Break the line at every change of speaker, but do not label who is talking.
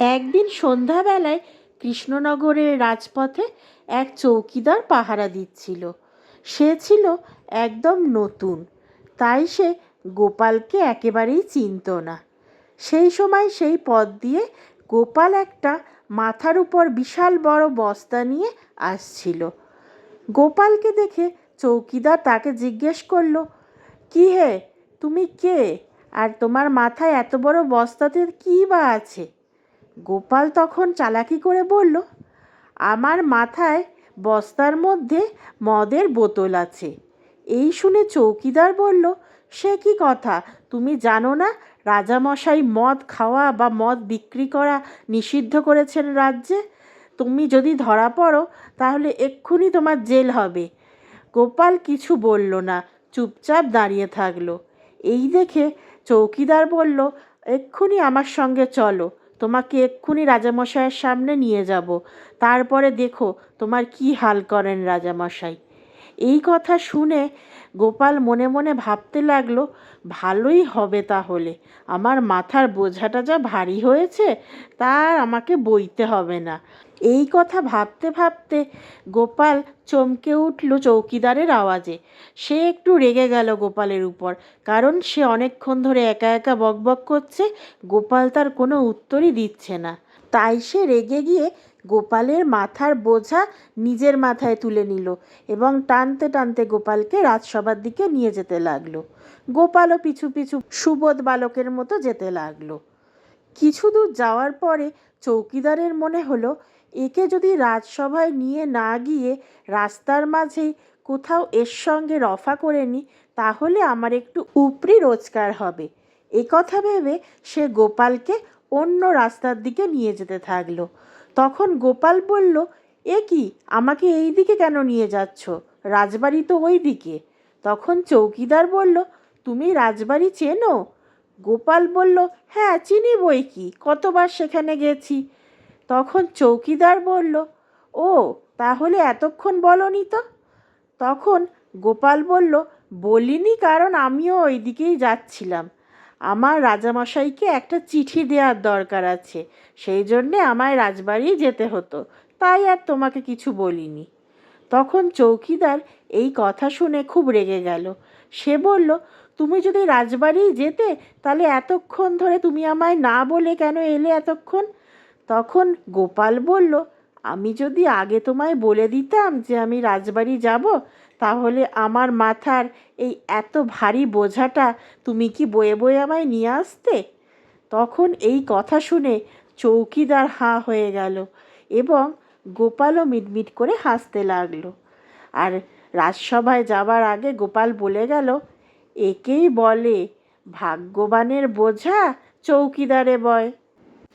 একদিন সন্ধ্যাবেলায় কৃষ্ণনগরের রাজপথে এক চৌকিদার পাহারা দিচ্ছিল। সে ছিল একদম নতুন, তাই সে গোপালকে একেবারেই চিনত না। সেই সময় সেই পথ দিয়ে গোপাল একটা মাথার উপর বিশাল বড় বস্তা নিয়ে আসছিল। গোপালকে দেখে চৌকিদার তাকে জিজ্ঞেস করল, কি হে, তুমি কে? আর তোমার মাথায় এত বড় বস্তাতে কী বা আছে? গোপাল তখন চালাকি করে বলল, আমার মাথায় বস্তার মধ্যে মদের বোতল আছে। এই শুনে চৌকিদার বলল, সে কি কথা? তুমি জানো না রাজামশাই মদ খাওয়া বা মদ বিক্রি করা নিষিদ্ধ করেছেন রাজ্যে? তুমি যদি ধরা পড়ো, তাহলে এক্ষুনি তোমার জেল হবে। গোপাল কিছু বলল না, চুপচাপ দাঁড়িয়ে থাকল। এই দেখে চৌকিদার বলল, এক্ষুনি আমার সঙ্গে চলো। তোমাকে এক্ষুনি রাজামশাইয়ের সামনে নিয়ে যাব। তারপরে দেখো তোমার কি হাল করেন রাজামশাই। এই কথা শুনে গোপাল মনে মনে ভাবতে লাগল, ভালোই হবে তাহলে। আমার মাথার বোঝাটা যা ভারী হয়েছে তার আমাকে বইতে হবে না। এই কথা ভাবতে ভাবতে গোপাল চমকে উঠল চৌকিদারের আওয়াজে। সে একটু রেগে গেল গোপালের উপর, কারণ সে অনেকক্ষণ ধরে একা একা বকবক করছে। গোপাল তার কোনো উত্তরই দিচ্ছে না। তাই সে রেগে গিয়ে গোপালের মাথার বোঝা নিজের মাথায় তুলে নিল এবং টানতে টানতে গোপালকে রাজসভার দিকে নিয়ে যেতে লাগল। গোপালও পিছু পিছু সুবোধ বালকের মতো যেতে লাগল। কিছু দূর যাওয়ার পরে চৌকিদারের মনে হলো, একে যদি রাজসভায় নিয়ে না গিয়ে রাস্তার মাঝেই কোথাও এর সঙ্গে রফা করে নিই তাহলে আমার একটু উপরি রোজগার হবে। কথা ভেবে সে গোপালকে অন্য রাস্তার দিকে নিয়ে যেতে থাকল। তখন গোপাল বলল, এ কি, আমাকে এই দিকে কেন নিয়ে যাচ্ছ? রাজবাড়ি তো ওই দিকে। তখন চৌকিদার বলল, তুমি রাজবাড়ি চেনো? গোপাল বলল হ্যাঁ চিনি বই কি, কতবার সেখানে গেছি? তখন চৌকিদার বলল, ও, তাহলে এতক্ষণ বলনি তো? তখন গোপাল বলল, বলিনি কারণ আমিও ওই দিকেই যাচ্ছিলাম। আমার রাজামশাইকে একটা চিঠি দেওয়ার দরকার আছে। সেই জন্যে আমায় রাজবাড়ি যেতে হতো। তাই আর তোমাকে কিছু বলিনি। তখন চৌকিদার এই কথা শুনে খুব রেগে গেল। সে বলল, তুমি যদি রাজবাড়ি যেতে, তাহলে এতক্ষণ ধরে তুমি আমায় না বলে কেন এলে এতক্ষণ? তখন গোপাল বলল আমি যদি আগে তোমায় বলে দিতাম যে আমি রাজবাড়ি যাব, তাহলে আমার মাথার এই এত ভারী বোঝাটা তুমি কি বয়ে বয়ে আমায় নিয়ে আসতে? তখন এই কথা শুনে চৌকিদার হাঁ হয়ে গেল এবং গোপালও মিটমিট করে হাসতে লাগল। আর রাজসভায় যাবার আগে গোপাল বলে গেল, একেই বলে ভাগ্যবানের বোঝা চৌকিদারে বয়।